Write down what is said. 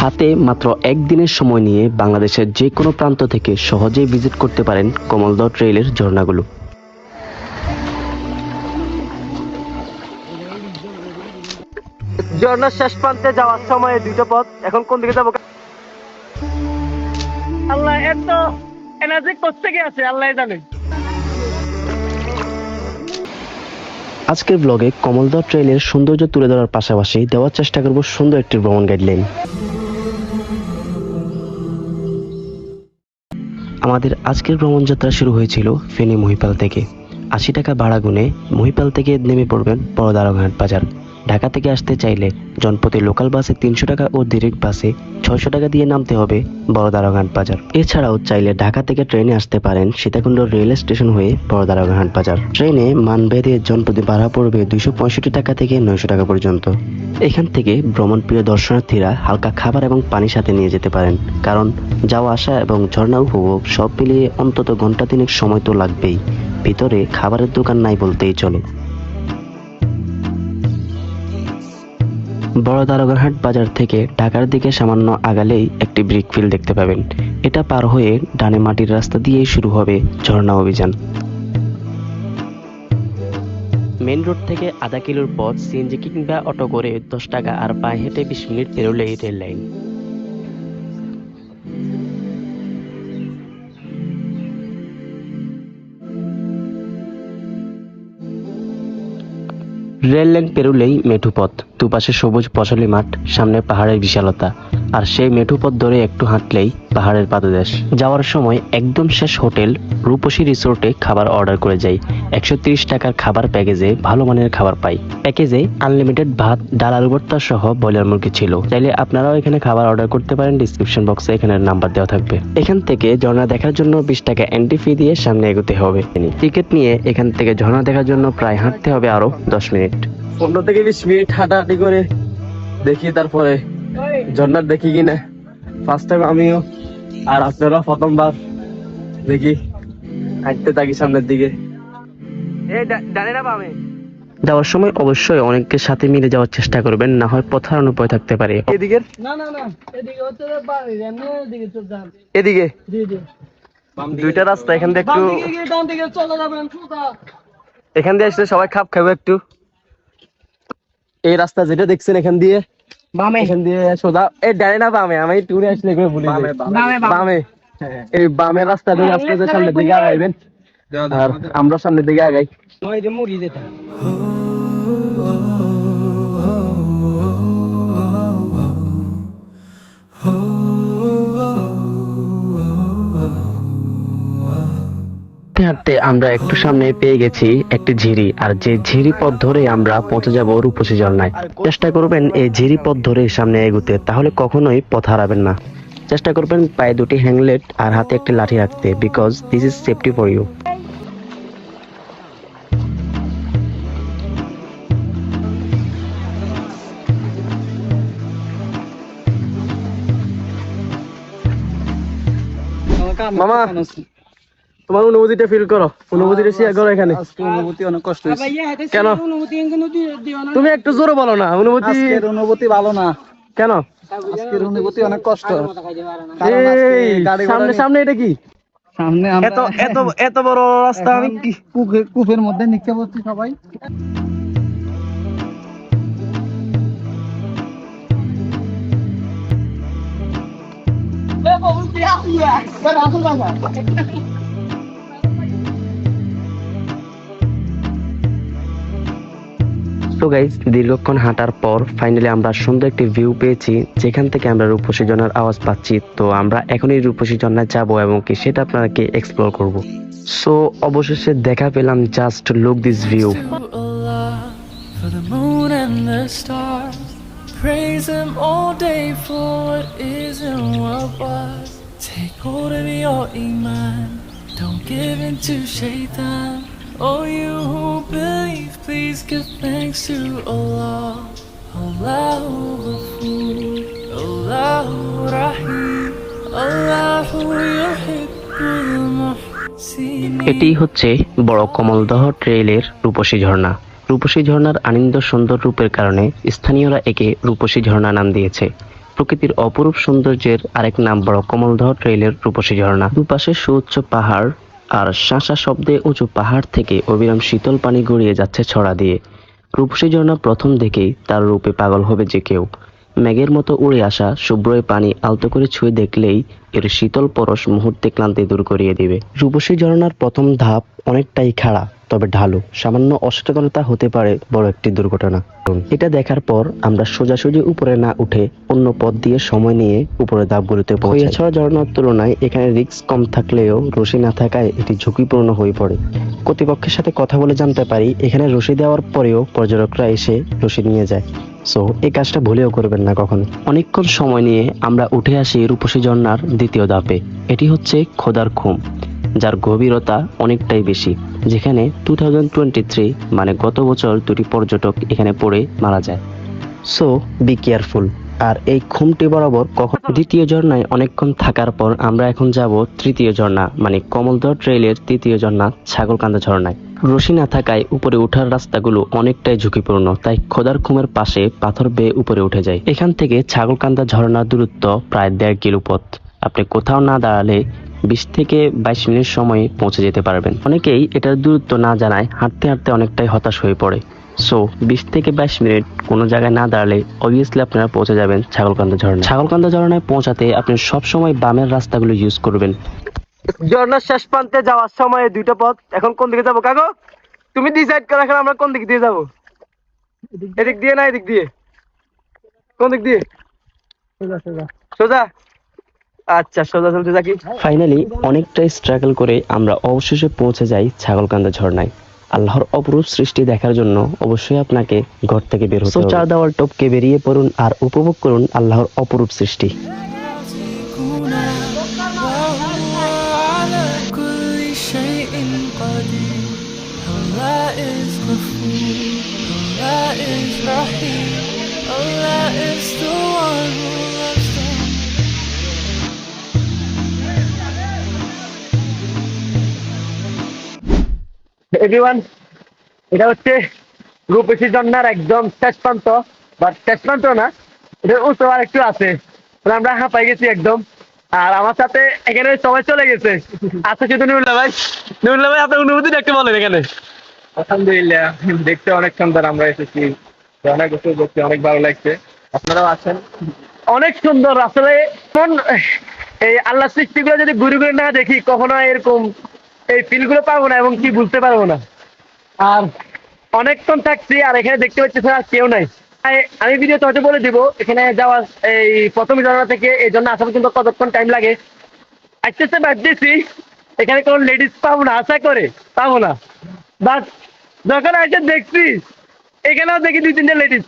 হাতে মাত্র একদিনের সময় নিয়ে বাংলাদেশের যে কোনো প্রান্ত থেকে সহজেই ভিজিট করতে পারেন কমলদহ ট্রেইলের ঝর্ণাগুলো। ঝর্ণার শেষ প্রান্তে যাওয়ার সময় দুটো পথ। এখন কোন দিকে যাব? আল্লাহ এত এনার্জি করতে গিয়েছে আল্লাহ জানে। আজকের ব্লগে কমলদহ ট্রেইলের সৌন্দর্য তুলে ধরার পাশাপাশি দেওয়ার চেষ্টা করব সুন্দর একটি ভ্রমণ গাইডলাইন আমাদের আজকের ভ্রমণযাত্রা শুরু হয়েছিল ফেনী মহিপাল থেকে। আশি টাকা ভাড়া গুনে মহিপাল থেকে নেমে পড়বেন বড়দারঘাট বাজার। ঢাকা থেকে আসতে চাইলে জনপ্রতি লোকাল বাসে তিনশো টাকা ও ডিরেক্ট বাসে ছয়শো টাকা দিয়ে নামতে হবে বড়দারঘাট বাজার। এছাড়াও চাইলে ঢাকা থেকে ট্রেনে আসতে পারেন সীতাকুণ্ড রেল স্টেশন হয়ে বড়দারঘাট বাজার। ট্রেনে মানভেদে জনপ্রতি ভাড়া পড়বে দুইশো পঁয়ষট্টি টাকা থেকে নয়শো টাকা পর্যন্ত। এখান থেকে ভ্রমণপ্রিয় দর্শনার্থীরা হালকা খাবার এবং পানি সাথে নিয়ে যেতে পারেন, কারণ যাওয়া, আসা এবং ঝর্ণা উপভোগ সব মিলিয়ে অন্তত ঘণ্টা তিনেক সময় তো লাগবেই। ভিতরে খাবারের দোকান নাই বলতেই চলে। বড় দারোগারহাট বাজার থেকে ঢাকার দিকে সামান্য আগালেই একটি ব্রিক ফিল্ড দেখতে পাবেন। এটা পার হয়ে ডানে মাটির রাস্তা দিয়েই শুরু হবে ঝর্ণা অভিযান। মেন রোড থেকে আধা কিলোর পথ সিএনজি কিংবা অটো করে দশ টাকা আর পায়ে হেঁটে বিশ মিনিট পেরোলেই রেল লাইন। রেল লাইন পেরুলেই মেঠুপথ দুপাশে সবুজ পশলি মাঠ সামনে পাহাড়ের বিশালতা। আর সেই মেঠু পথ ধরে একটু হাঁটলেই পাহাড়ের পাদদেশ। যাওয়ার সময় একদম শেষ হোটেল রূপসী রিসোর্টে খাবার অর্ডার করে যাই। একশো টাকার খাবার প্যাকেজে ভালো মানের খাবার পাই। প্যাকেজে আনলিমিটেড ভাত, ডাল, আলু ভর্তা সহ ব্রয়লার মুরগি ছিল। চাইলে আপনারাও এখানে খাবার অর্ডার করতে পারেন ডিসক্রিপশন বক্সে এখানে নাম্বার দেওয়া থাকবে। এখান থেকে ঝর্ণা দেখার জন্য বিশ টাকা এন্ট্রি ফি দিয়ে সামনে এগোতে হবে। টিকিট নিয়ে এখান থেকে ঝর্ণা দেখার জন্য প্রায় হাঁটতে হবে আরও দশ মিনিট। পনেরো থেকে বিশ মিনিট হাঁটাহাঁটি করে দেখি তারপরে ঝর্ণার দেখি কিনা। ফার্স্ট টাইম আমিও আর আপনারা প্রথমবার। দেখি হাঁটতে থাকি সামনের দিকে। যাওয়ার সময় অবশ্যই অনেকের সাথে মিলে যাওয়ার চেষ্টা করবেন না হয় পথ হারানোর ভয় থাকতে পারে। এদিকে না না না এদিকে হচ্ছে বাড়ি এদিকে চলে যান। এদিকে? জি জি। দুইটা রাস্তা এখান দিয়ে একটু ডান দিকে চলে যাবেন সোজা। এখান দিয়ে আসলে সবাই খাপ খাবে একটু। এই রাস্তা যেটা দেখছেন এখান দিয়ে বামে। এখান দিয়ে সোজা এই ডানে না বামে? আমি ট্যুরে আসলে করে ভুলে যাই। বামে বামে। এই বামে রাস্তা ধরে আস্তে আস্তে সামনের দিকে আগাইবেন। আর আমরা সামনের দিকে আগাই। ওই যে মুড়ি যেটা। হাঁটতে হাঁটতে আমরা একটু সামনে পেয়ে গেছি একটি ঝিরি, আর যে ঝিরি পথ ধরে আমরা পৌঁছে যাব রূপসী ঝর্ণায়। চেষ্টা করবেন এই ঝিরি পথ ধরে সামনে এগুতে, তাহলে কখনোই পথ হারাবেন না। চেষ্টা করবেন পায়ে দুটি হ্যাংলেট আর হাতে একটি লাঠি রাখতে because this is safety for you মামা তোমার অনুভূতিটা ফিল করো। অনুভূতিটা শেয়ার করো এখানে। আজকে অনুভূতি অনেক কষ্ট হয়েছে। কেন? অনুমতি কিন্তু দিও না। তুমি একটু জোরে বলো না অনুভূতি আজকের অনুভূতি ভালো না। কেন? আজকের অনুভূতি অনেক কষ্ট। এই সামনে সামনে এটা কি? সামনে আমরা এত এত এত বড় রাস্তা আমি কি কূপের মধ্যে নিক্ষেপ হচ্ছি সবাই। তো গাইজ দীর্ঘক্ষণ হাঁটার পর ফাইনালি আমরা সুন্দর একটি ভিউ পেয়েছি, যেখান থেকে আমরা রূপসী ঝর্ণার আওয়াজ পাচ্ছি তো আমরা এখনই রূপসী ঝর্ণায় যাব এবং কি সেটা আপনাকে এক্সপ্লোর করব সো অবশেষে দেখা পেলাম just look this view. Praise Him all day, for is what. Take hold of your iman. Don't give in to shaitan. Oh, you who believe, please give thanks to Allah. Allahu Ghafoor, Allahu Rahim, Allahu Yuhibbul. এটি হচ্ছে বড় কমলদহ ট্রেইলের রূপসী ঝর্ণা রূপসী ঝর্ণার আনন্দ সুন্দর রূপের কারণে স্থানীয়রা একে রূপসী ঝর্ণা নাম দিয়েছে প্রকৃতির অপরূপ সৌন্দর্যের আরেক নাম বড় কমলদহ ট্রেইলের রূপসী ঝর্ণা দুপাশে সুউচ্চ পাহাড় আর শাঁসা শব্দে উঁচু পাহাড় থেকে অবিরাম শীতল পানি গড়িয়ে যাচ্ছে ছড়া দিয়ে। রূপসী ঝর্ণা প্রথম দেখেই তার রূপে পাগল হবে যে কেউ। মেঘের মতো উড়ে আসা শুভ্রই পানি আলতো করে ছুঁয়ে দেখলেই এর শীতল পরশ মুহূর্তে ক্লান্তি দূর করিয়ে দিবে। রূপসী ঝরনার প্রথম ধাপ অনেকটাই খাড়া, তবে ঢালু। সামান্য অসচেতনতা হতে পারে বড় একটি দুর্ঘটনা। এটা দেখার পর আমরা সোজাসুজি উপরে না উঠে অন্য পথ দিয়ে সময় নিয়ে উপরে ধাপগুলোতে পৌঁছে ছড়া ঝর্ণার তুলনায় এখানে রিস্ক কম থাকলেও রশি না থাকায় এটি ঝুঁকিপূর্ণ হয়ে পড়ে। কর্তৃপক্ষের সাথে কথা বলে জানতে পারি, এখানে রশি দেওয়ার পরেও পর্যটকরা এসে রশি নিয়ে যায়। সো এই কাজটা ভুলেও করবেন না কখন। অনেকক্ষণ সময় নিয়ে আমরা উঠে আসি রূপসী ঝর্ণার দ্বিতীয় ধাপে। এটি হচ্ছে খোদার খুম, যার গভীরতা অনেকটাই বেশি, যেখানে টু থাউজেন্ড টোয়েন্টি থ্রি মানে গত বছর দুটি পর্যটক এখানে পড়ে মারা যায়। সো বি কেয়ারফুল আর এই খুমটি বরাবর কখন দ্বিতীয় ঝর্ণায় অনেকক্ষণ থাকার পর আমরা এখন যাব তৃতীয় ঝর্ণা মানে কমলদহ ট্রেইলের তৃতীয় ঝর্ণা, ছাগলকান্দা ঝর্ণায়। রশি না থাকায় উপরে ওঠার রাস্তাগুলো অনেকটাই ঝুঁকিপূর্ণ, তাই খোদার খুমের পাশে পাথর বেয়ে উপরে উঠে যায়। এখান থেকে ছাগলকান্দা ঝর্ণার দূরত্ব প্রায় দেড় কিলো পথ। আপনি কোথাও না দাঁড়ালে বিশ থেকে বাইশ মিনিট সময়ে পৌঁছে যেতে পারবেন। অনেকেই এটার দূরত্ব না জানায় হাঁটতে হাঁটতে অনেকটাই হতাশ হয়ে পড়ে। সো, বিশ থেকে বাইশ মিনিট কোনো জায়গায় না দাঁড়ালে অবভিয়াসলি আপনারা পৌঁছে যাবেন ছাগলকান্দা ঝর্ণা ছাগলকান্দা ঝর্ণায় পৌঁছাতে আপনি সবসময় বামের রাস্তাগুলো ইউজ করবেন। ঝর্ণার শেষ প্রান্তে যাওয়ার সময় দুইটা পথ। এখন কোন দিকে যাব? কাকো তুমি ডিসাইড করে এখন আমরা কোন দিক দিয়ে যাব? এদিক দিয়ে? না এদিক দিয়ে? কোন দিক দিয়ে? সোজা আচ্ছা সোজা চলতে থাকি ফাইনালি অনেকটাই স্ট্রাগল করে আমরা অবশেষে পৌঁছে যাই ছাগলকান্দা ঝর্ণায়। আল্লাহর অপরূপ সৃষ্টি দেখার জন্য অবশ্যই আপনাকে ঘর থেকে বের হতে হবে। চার দেওয়াল টপকে বেরিয়ে পড়ুন আর উপভোগ করুন আল্লাহর অপরূপ সৃষ্টি। is Allah is the one who loves এটা হচ্ছে গ্রুপ একদম শেষ প্রান্ত বাট শেষ প্রান্ত না, এটা উচ্চ আর একটু আছে। আমরা পাই গেছি একদম। আর আমার সাথে এখানে সবাই চলে গেছে। আচ্ছা শুধু নুরুল্লাহ ভাই। নুরুল্লাহ ভাই, আপনার অনুভূতি একটু বলেন এখানে। আলহামদুলিল্লাহ, দেখতে অনেক সুন্দর আমরা এসেছি। অনেক করতে অনেক ভালো লাগছে। আপনারাও আছেন। অনেক সুন্দর, আসলে এই আল্লাহ সৃষ্টিগুলো যদি ঘুরে ঘুরে না দেখি, কখনো এরকম এই পাবো না এবং কি বুঝতে পারব না। আর অনেকক্ষণ থাকছি, আর এখানে দেখতে পাচ্ছি স্যার কেউ নাই। আমি ভিডিও হয়তো বলে দিব, এখানে যাওয়া এই প্রথম জানা থেকে, এই জন্য আসা কিন্তু কতক্ষণ টাইম লাগে। আস্তে আস্তে বাড়তেছি এখানে কোনো লেডিস পাবো না, আশা করে পাবো না। বাট যখন আইসে দেখছি এখানেও দেখি দুই তিনটে লেডিস